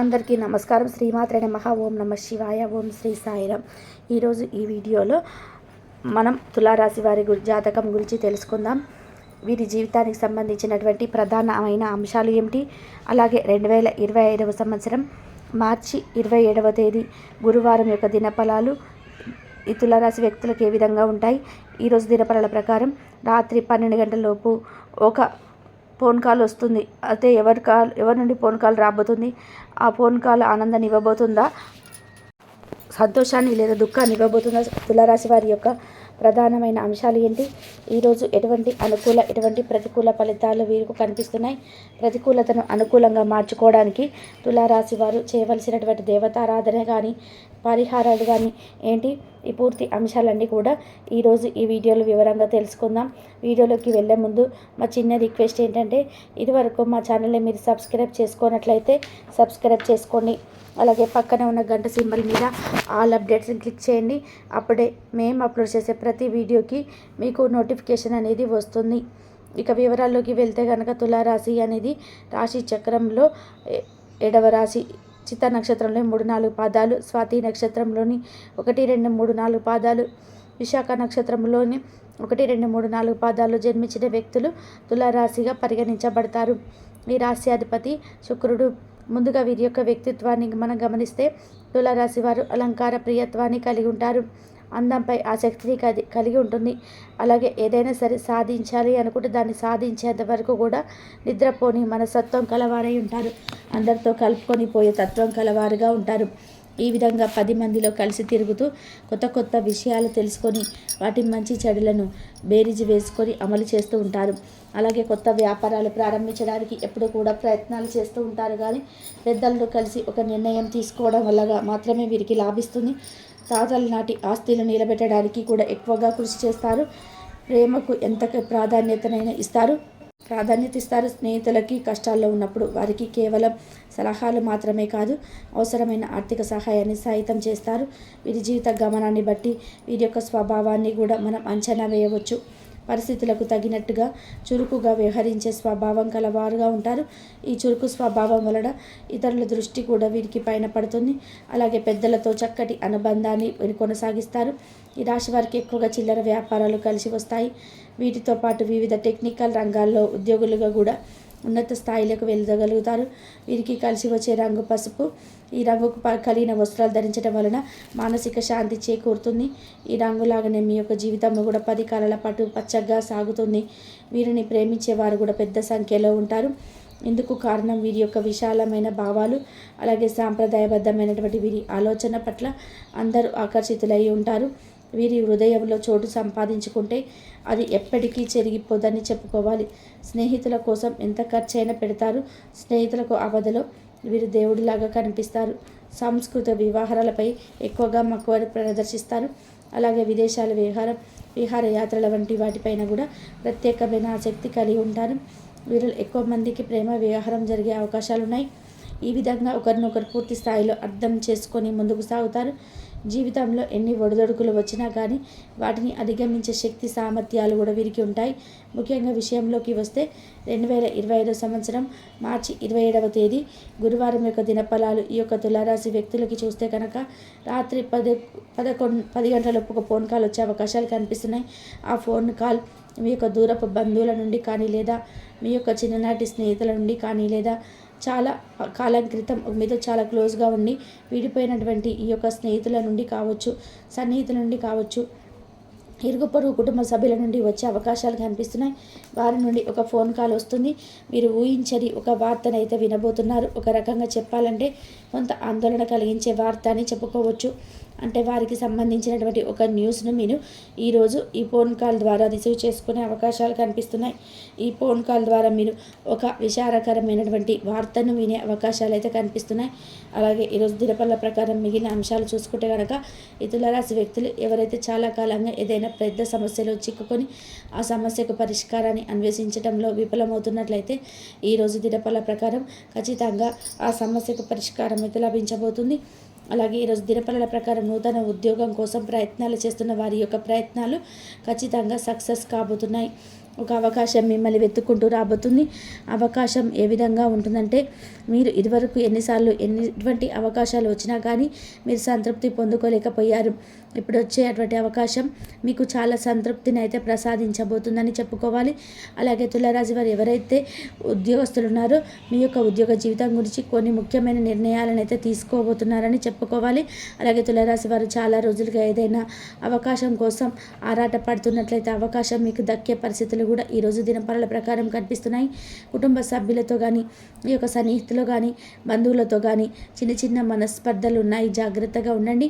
అందరికీ నమస్కారం. శ్రీమాత్రే నమః. ఓం నమ శివాయ. ఓం శ్రీ సాయిరామ్ ఈరోజు ఈ వీడియోలో మనం తులారాశి వారి జాతకం గురించి తెలుసుకుందాం. వీరి జీవితానికి సంబంధించినటువంటి ప్రధానమైన అంశాలు ఏమిటి? అలాగే రెండు వేల ఇరవై ఐదవ సంవత్సరం మార్చి ఇరవై ఏడవ తేదీ గురువారం యొక్క దినఫలాలు ఈ తులారాశి వ్యక్తులకు ఏ విధంగా ఉంటాయి? ఈరోజు దినఫలాల ప్రకారం రాత్రి పన్నెండు గంటల లోపు ఒక ఫోన్ కాల్ వస్తుంది. అయితే ఎవరి కాల్ ఎవరి నుండి ఫోన్ కాల్ రాబోతుంది? ఆ ఫోన్ కాల్ ఆనందాన్ని ఇవ్వబోతుందా? సంతోషాన్ని లేదా దుఃఖాన్ని ఇవ్వబోతుందా? తులారాశి వారి యొక్క ప్రధానమైన అంశాలు ఏంటి? ఈరోజు ఎటువంటి అనుకూల ఎటువంటి ప్రతికూల ఫలితాలు వీరికి కనిపిస్తున్నాయి? ప్రతికూలతను అనుకూలంగా మార్చుకోవడానికి తులారాశి వారు చేయవలసినటువంటి దేవతారాధన కానీ పరిహారాలు కానీ ఏంటి? ఈ పూర్తి అంశాలన్నీ కూడా ఈరోజు ఈ వీడియోలో వివరంగా తెలుసుకుందాం. వీడియోలోకి వెళ్ళే ముందు మా చిన్న రిక్వెస్ట్ ఏంటంటే ఇదివరకు మా ఛానల్ని మీరు సబ్స్క్రైబ్ చేసుకున్నట్లయితే సబ్స్క్రైబ్ చేసుకోండి. అలాగే పక్కనే ఉన్న గంట సింబల్ మీద ఆల్ అప్డేట్స్ని క్లిక్ చేయండి. అప్పుడే మేము అప్లోడ్ చేసే ప్రతి వీడియోకి మీకు నోటిఫికేషన్ అనేది వస్తుంది. ఇక వివరాల్లోకి వెళ్తే కనుక తులారాశి అనేది రాశి చక్రంలో ఎడవ రాశి. చిత్త నక్షత్రంలో మూడు నాలుగు పాదాలు స్వాతి నక్షత్రంలోని ఒకటి రెండు మూడు నాలుగు పాదాలు విశాఖ నక్షత్రంలోని ఒకటి రెండు మూడు నాలుగు పాదాలు జన్మించిన వ్యక్తులు తులారాశిగా పరిగణించబడతారు. ఈ రాశ్యాధిపతి శుక్రుడు. ముందుగా వీరి యొక్క వ్యక్తిత్వాన్ని మనం గమనిస్తే తులారాశి వారు అలంకార ప్రియత్వాన్ని కలిగి ఉంటారు. అందంపై ఆసక్తిని కది కలిగి ఉంటుంది. అలాగే ఏదైనా సరే సాధించాలి అనుకుంటే దాన్ని సాధించేంత వరకు కూడా నిద్రపోని మనసత్వం కలవారై ఉంటారు. అందరితో కలుపుకొని పోయే తత్వం కలవారుగా ఉంటారు. ఈ విధంగా పది మందిలో కలిసి తిరుగుతూ కొత్త కొత్త విషయాలు తెలుసుకొని వాటి మంచి చెడులను బేరీజు వేసుకొని అమలు చేస్తూ ఉంటారు. అలాగే కొత్త వ్యాపారాలు ప్రారంభించడానికి ఎప్పుడు కూడా ప్రయత్నాలు చేస్తూ ఉంటారు. కానీ పెద్దలతో కలిసి ఒక నిర్ణయం తీసుకోవడం వల్ల మాత్రమే వీరికి లాభిస్తుంది. తాతల నాటి ఆస్తిని నిలబెట్టడానికి కూడా ఎక్కువగా కృషి చేస్తారు. ప్రేమకు ఎంత ప్రాధాన్యతనైనా ఇస్తారు. ప్రాధాన్యత ఇస్తారు. స్నేహితులకి కష్టాల్లో ఉన్నప్పుడు వారికి కేవలం సలహాలు మాత్రమే కాదు అవసరమైన ఆర్థిక సహాయాన్ని సహితం చేస్తారు. వీరి జీవిత గమనాన్ని బట్టి వీరి యొక్క స్వభావాన్ని కూడా మనం అంచనా వేయవచ్చు. పరిస్థితులకు తగినట్టుగా చురుకుగా వ్యవహరించే స్వభావం కలవారుగా ఉంటారు. ఈ చురుకు స్వభావం వలన ఇతరుల దృష్టి కూడా వీరికి పైన పడుతుంది. అలాగే పెద్దలతో చక్కటి అనుబంధాన్ని వీరు కొనసాగిస్తారు. ఈ రాశి వారికి ఎక్కువగా చిల్లర వ్యాపారాలు కలిసి వస్తాయి. వీటితో పాటు వివిధ టెక్నికల్ రంగాల్లో ఉద్యోగులుగా కూడా ఉన్నత స్థాయిలకు వెళ్ళగలుగుతారు. వీరికి కలిసి వచ్చే రంగు పసుపు ఈ రంగుకు ప- కలిగిన వస్త్రాలు ధరించడం వలన మానసిక శాంతి చేకూరుతుంది. ఈ రంగులాగానే మీ యొక్క జీవితం కూడా పది కాలాల పాటు పచ్చగా సాగుతుంది. వీరిని ప్రేమించే వారు కూడా పెద్ద సంఖ్యలో ఉంటారు. ఇందుకు కారణం వీరి యొక్క విశాలమైన భావాలు అలాగే సాంప్రదాయబద్ధమైనటువంటి వీరి ఆలోచన పట్ల అందరూ ఆకర్షితులై ఉంటారు. వీరి హృదయంలో చోటు సంపాదించుకుంటే అది ఎప్పటికీ చెరిగిపోదని చెప్పుకోవాలి. స్నేహితుల కోసం ఎంత ఖర్చైనా పెడతారు. స్నేహితులకు అవధిలో వీరు దేవుడిలాగా కనిపిస్తారు. సంస్కృత వివాహాలపై ఎక్కువగా మక్కువ ప్రదర్శిస్తారు. అలాగే విదేశాల విహారం విహారయాత్రల వంటి వాటిపైన కూడా ప్రత్యేకమైన ఆసక్తి కలిగి ఉంటారు. వీరిలో ఎక్కువ మందికి ప్రేమ వ్యవహారం జరిగే అవకాశాలు ఉన్నాయి ఈ విధంగా ఒకరినొకరు పూర్తి స్థాయిలో అర్థం చేసుకొని ముందుకు సాగుతారు. జీవితంలో ఎన్ని ఒడిదొడుకులు వచ్చినా కానీ వాటిని అధిగమించే శక్తి సామర్థ్యాలు కూడా వీరికి ఉంటాయి. ముఖ్యంగా విషయంలోకి వస్తే రెండు వేల ఇరవై ఐదో సంవత్సరం మార్చి ఇరవై ఏడవ తేదీ గురువారం యొక్క దినఫలాలు ఈ యొక్క తులారాశి వ్యక్తులకి చూస్తే కనుక రాత్రి పది పదకొండు పది గంటలలోపు ఒక ఫోన్ కాల్ వచ్చే అవకాశాలు కనిపిస్తున్నాయి. ఆ ఫోన్ కాల్ మీ యొక్క దూరపు బంధువుల నుండి కానీ లేదా మీ యొక్క చిన్ననాటి స్నేహితుల నుండి కానీ లేదా చాలా కాలం క్రితం మీతో చాలా క్లోజ్గా ఉండి విడిపోయినటువంటి ఈ యొక్క స్నేహితుల నుండి కావచ్చు సన్నిహితుల నుండి కావచ్చు ఇరుగు పొరుగు కుటుంబ సభ్యుల నుండి వచ్చే అవకాశాలు కనిపిస్తున్నాయి. వారి నుండి ఒక ఫోన్ కాల్ వస్తుంది. మీరు ఊహించని ఒక వార్తను అయితే వినబోతున్నారు. ఒక రకంగా చెప్పాలంటే కొంత ఆందోళన కలిగించే వార్త అని చెప్పుకోవచ్చు. అంటే వారికి సంబంధించినటువంటి ఒక న్యూస్ను మీరు ఈరోజు ఈ ఫోన్ కాల్ ద్వారా రిసీవ్ చేసుకునే అవకాశాలు కనిపిస్తున్నాయి. ఈ ఫోన్ కాల్ ద్వారా మీరు ఒక విచారకరమైనటువంటి వార్తను వినే అవకాశాలు అయితే కనిపిస్తున్నాయి. అలాగే ఈరోజు దినపల్ల ప్రకారం మిగిలిన అంశాలు చూసుకుంటే కనుక ఈ తులారాశి వ్యక్తులు ఎవరైతే చాలా కాలంగా ఏదైనా పెద్ద సమస్యలో చిక్కుకొని ఆ సమస్యకు పరిష్కారాన్ని అన్వేషించడంలో విఫలమవుతున్నట్లయితే ఈరోజు దినపల్ల ప్రకారం ఖచ్చితంగా ఆ సమస్యకు పరిష్కారం అయితే లభించబోతుంది. అలాగే ఈరోజు దినపలల ప్రకారం నూతన ఉద్యోగం కోసం ప్రయత్నాలు చేస్తున్న వారి యొక్క ప్రయత్నాలు ఖచ్చితంగా సక్సెస్ కాబోతున్నాయి. ఒక అవకాశం మిమ్మల్ని వెతుక్కుంటూ రాబోతుంది. అవకాశం ఏ విధంగా ఉంటుందంటే మీరు ఇదివరకు ఎన్నిసార్లు ఎన్నిటువంటి అవకాశాలు వచ్చినా కానీ మీరు సంతృప్తి పొందుకోలేకపోయారు. ఇప్పుడు వచ్చే అటువంటి అవకాశం మీకు చాలా సంతృప్తిని అయితే ప్రసాదించబోతుందని చెప్పుకోవాలి. అలాగే తులారాశి వారు ఎవరైతే ఉద్యోగస్తులు ఉన్నారో మీ యొక్క ఉద్యోగ జీవితం గురించి కొన్ని ముఖ్యమైన నిర్ణయాలను అయితే తీసుకోబోతున్నారని చెప్పుకోవాలి. అలాగే తులారాశి వారు చాలా రోజులుగా ఏదైనా అవకాశం కోసం ఆరాట పడుతున్నట్లయితే అవకాశం మీకు దక్కే పరిస్థితులు కూడా ఈరోజు దినపరాల ప్రకారం కనిపిస్తున్నాయి. కుటుంబ సభ్యులతో కానీ ఈ యొక్క సన్నిహితులు కానీ బంధువులతో కానీ చిన్న చిన్న మనస్పర్ధలు ఉన్నాయి. జాగ్రత్తగా ఉండండి.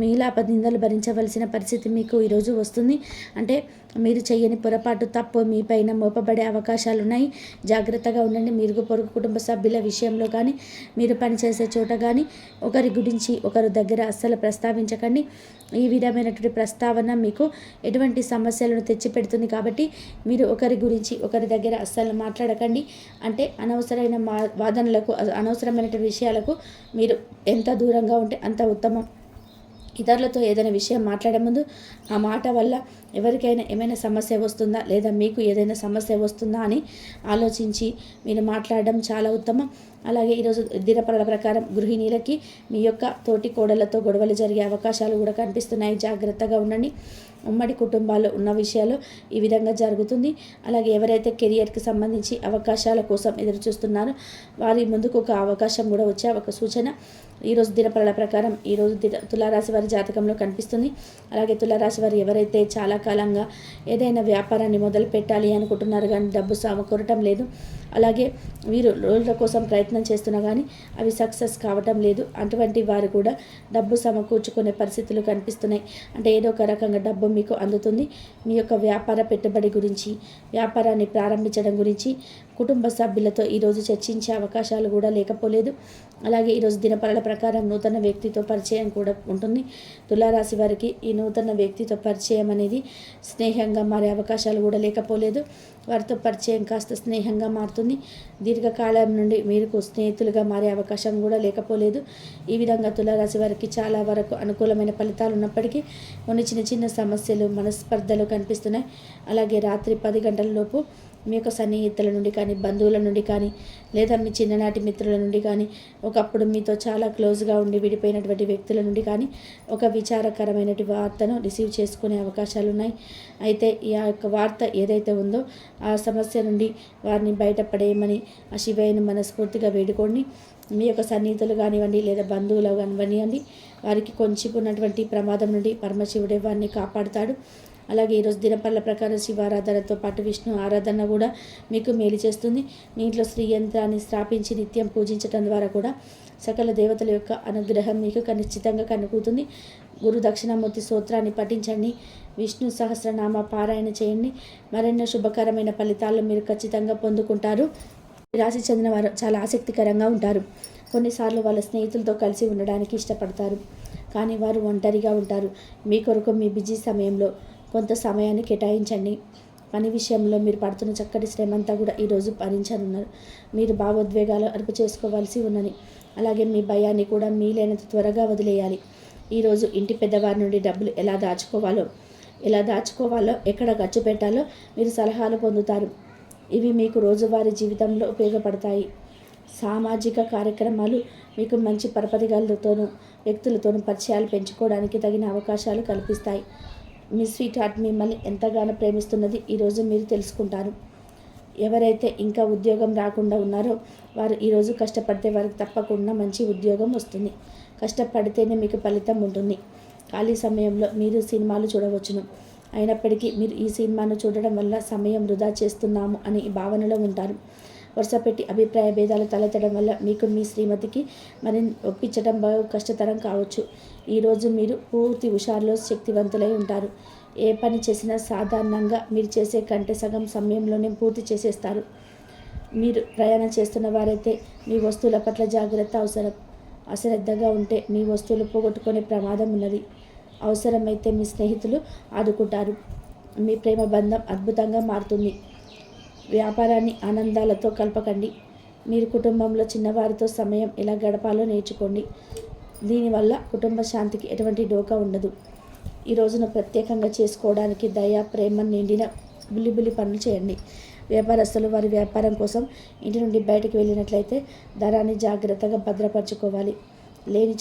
మీలా నిందలు భరించవలసిన పరిస్థితి మీకు ఈరోజు వస్తుంది. అంటే మీరు చేయని పొరపాటు తప్పు మీ పైన మోపబడే అవకాశాలు ఉన్నాయి జాగ్రత్తగా ఉండండి. మీరు పొరుగు కుటుంబ సభ్యుల విషయంలో కానీ మీరు పనిచేసే చోట కానీ ఒకరి గురించి ఒకరి దగ్గర అస్సలు ప్రస్తావించకండి. ఈ విధమైనటువంటి ప్రస్తావన మీకు ఎటువంటి సమస్యలను తెచ్చిపెడుతుంది కాబట్టి మీరు ఒకరి గురించి ఒకరి దగ్గర అస్సలు మాట్లాడకండి. అంటే అనవసరమైన మా వాదనలకు అనవసరమైనటువంటి విషయాలకు మీరు ఎంత దూరంగా ఉంటే అంత ఉత్తమం. ఇతరులతో ఏదైనా విషయం మాట్లాడే ముందు ఆ మాట వల్ల ఎవరికైనా ఏమైనా సమస్య వస్తుందా? లేదా మీకు ఏదైనా సమస్య వస్తుందా అని ఆలోచించి మీరు మాట్లాడడం చాలా ఉత్తమం. అలాగే ఈరోజు దినపరల ప్రకారం గృహిణీలకి మీ యొక్క తోటి కోడలతో గొడవలు జరిగే అవకాశాలు కూడా కనిపిస్తున్నాయి. జాగ్రత్తగా ఉండండి. ఉమ్మడి కుటుంబాల్లో ఉన్న విషయాలు ఈ విధంగా జరుగుతుంది. అలాగే ఎవరైతే కెరియర్కి సంబంధించి అవకాశాల కోసం ఎదురు చూస్తున్నారో వారి ముందుకు ఒక అవకాశం కూడా వచ్చే ఒక సూచన ఈరోజు దినపరల ప్రకారం ఈరోజు దిన తులారాశి వారి జాతకంలో కనిపిస్తుంది. అలాగే తులారాశి వారు ఎవరైతే చాలా కాలంగా ఏదైనా వ్యాపారాన్ని మొదలు పెట్టాలి అనుకుంటున్నారు కానీ డబ్బు సమకూరటం లేదు. అలాగే వీరు రోజుల కోసం ప్రయత్నం చేస్తున్నా కానీ అవి సక్సెస్ కావటం లేదు. అటువంటి వారు కూడా డబ్బు సమకూర్చుకునే పరిస్థితులు కనిపిస్తున్నాయి. అంటే ఏదో ఒక రకంగా డబ్బు మీకు అందుతుంది. మీ యొక్క వ్యాపార పెట్టుబడి గురించి వ్యాపారాన్ని ప్రారంభించడం గురించి కుటుంబ సభ్యులతో ఈరోజు చర్చించే అవకాశాలు కూడా లేకపోలేదు. అలాగే ఈరోజు దినపరల ప్రకారం నూతన వ్యక్తితో పరిచయం కూడా ఉంటుంది. తులారాశి వారికి ఈ నూతన వ్యక్తితో పరిచయం అనేది స్నేహంగా మారే అవకాశాలు కూడా లేకపోలేదు. వారితో పరిచయం కాస్త స్నేహంగా మారుతుంది. దీర్ఘకాలం నుండి మీరు స్నేహితులుగా మారే అవకాశం కూడా లేకపోలేదు. ఈ విధంగా తులారాశి వారికి చాలా వరకు అనుకూలమైన ఫలితాలు ఉన్నప్పటికీ కొన్ని చిన్న చిన్న సమస్యలు మనస్పర్ధలు కనిపిస్తున్నాయి. అలాగే రాత్రి పది గంటల లోపు మీ యొక్క సన్నిహితుల నుండి కానీ బంధువుల నుండి కానీ లేదా మీ చిన్ననాటి మిత్రుల నుండి కానీ ఒకప్పుడు మీతో చాలా క్లోజ్గా ఉండి విడిపోయినటువంటి వ్యక్తుల నుండి కానీ ఒక విచారకరమైనటువంటి వార్తను రిసీవ్ చేసుకునే అవకాశాలు ఉన్నాయి. అయితే ఈ యొక్క వార్త ఏదైతే ఉందో ఆ సమస్య నుండి వారిని బయటపడేయమని ఆ శివయ్యను మనస్ఫూర్తిగా వేడుకోండి. మీ యొక్క సన్నిహితులు కానివ్వండి లేదా బంధువులు కానివ్వండి వారికి కొంచెం ఉన్నటువంటి ప్రమాదం నుండి పరమశివుడే వారిని కాపాడుతాడు. అలాగే ఈరోజు దినపల్ల ప్రకారం శివారాధనతో పాటు విష్ణు ఆరాధన కూడా మీకు మేలు చేస్తుంది. మీ ఇంట్లో శ్రీ యంత్రాన్ని స్థాపించి నిత్యం పూజించడం ద్వారా కూడా సకల దేవతల యొక్క అనుగ్రహం మీకు ఖచ్చితంగా కనుకుతుంది. గురు దక్షిణామూర్తి స్తోత్రాన్ని పఠించండి. విష్ణు సహస్రనామ పారాయణ చేయండి. మరెన్నో శుభకరమైన ఫలితాలు మీరు ఖచ్చితంగా పొందుకుంటారు. రాశి చెందిన వారు చాలా ఆసక్తికరంగా ఉంటారు. కొన్నిసార్లు వాళ్ళ స్నేహితులతో కలిసి ఉండడానికి ఇష్టపడతారు. కానీ వారు ఒంటరిగా ఉంటారు. మీ కొరకు మీ బిజీ సమయంలో కొంత సమయాన్ని కేటాయించండి. పని విషయంలో మీరు పడుతున్న చక్కటి శ్రమంతా కూడా ఈరోజు భరించనున్నారు. మీరు భావోద్వేగాలు అదుపు చేసుకోవాల్సి ఉన్నది. అలాగే మీ భయాన్ని కూడా మీలైనంత త్వరగా వదిలేయాలి. ఈరోజు ఇంటి పెద్దవారి నుండి డబ్బులు ఎలా దాచుకోవాలో ఎలా దాచుకోవాలో ఎక్కడ ఖర్చు పెట్టాలో మీరు సలహాలు పొందుతారు. ఇవి మీకు రోజువారీ జీవితంలో ఉపయోగపడతాయి. సామాజిక కార్యక్రమాలు మీకు మంచి పరపతిగాలతోనూ వ్యక్తులతోనూ పరిచయాలు పెంచుకోవడానికి తగిన అవకాశాలు కల్పిస్తాయి. మీ స్వీట్ హార్ట్ మిమ్మల్ని ఎంతగానో ప్రేమిస్తున్నది ఈరోజు మీరు తెలుసుకుంటారు. ఎవరైతే ఇంకా ఉద్యోగం రాకుండా ఉన్నారో వారు ఈరోజు కష్టపడితే వారికి తప్పకుండా మంచి ఉద్యోగం వస్తుంది. కష్టపడితేనే మీకు ఫలితం ఉంటుంది. ఖాళీ సమయంలో మీరు సినిమాలు చూడవచ్చును. అయినప్పటికీ మీరు ఈ సినిమాను చూడడం వల్ల సమయం వృధా చేస్తున్నాము అని భావనలో ఉంటారు. వరుసపెట్టి అభిప్రాయ భేదాలు తలెత్తడం వల్ల మీకు మీ శ్రీమతికి మరి ఒప్పించడం బాగా కష్టతరం కావచ్చు. ఈరోజు మీరు పూర్తి హుషారులో శక్తివంతులై ఉంటారు. ఏ పని చేసినా సాధారణంగా మీరు చేసే కంటే సగం సమయంలోనే పూర్తి చేసేస్తారు. మీరు ప్రయాణం చేస్తున్న వారైతే మీ వస్తువుల పట్ల జాగ్రత్త అవసరం. అశ్రద్ధగా ఉంటే మీ వస్తువులు పోగొట్టుకునే ప్రమాదం ఉన్నది. అవసరమైతే మీ స్నేహితులు ఆదుకుంటారు. మీ ప్రేమ బంధం అద్భుతంగా మారుతుంది. వ్యాపారాన్ని ఆనందాలతో కలపకండి. మీరు కుటుంబంలో చిన్నవారితో సమయం ఎలా గడపాలో నేర్చుకోండి. దీనివల్ల కుటుంబ శాంతికి ఎటువంటి డోకా ఉండదు. ఈ రోజున ప్రత్యేకంగా చేసుకోవడానికి దయ ప్రేమ నిండిన బుల్లిబుల్లి పనులు చేయండి. వ్యాపారస్తులు వారి వ్యాపారం కోసం ఇంటి నుండి బయటకు వెళ్ళినట్లయితే ధనాన్ని జాగ్రత్తగా భద్రపరచుకోవాలి. లేని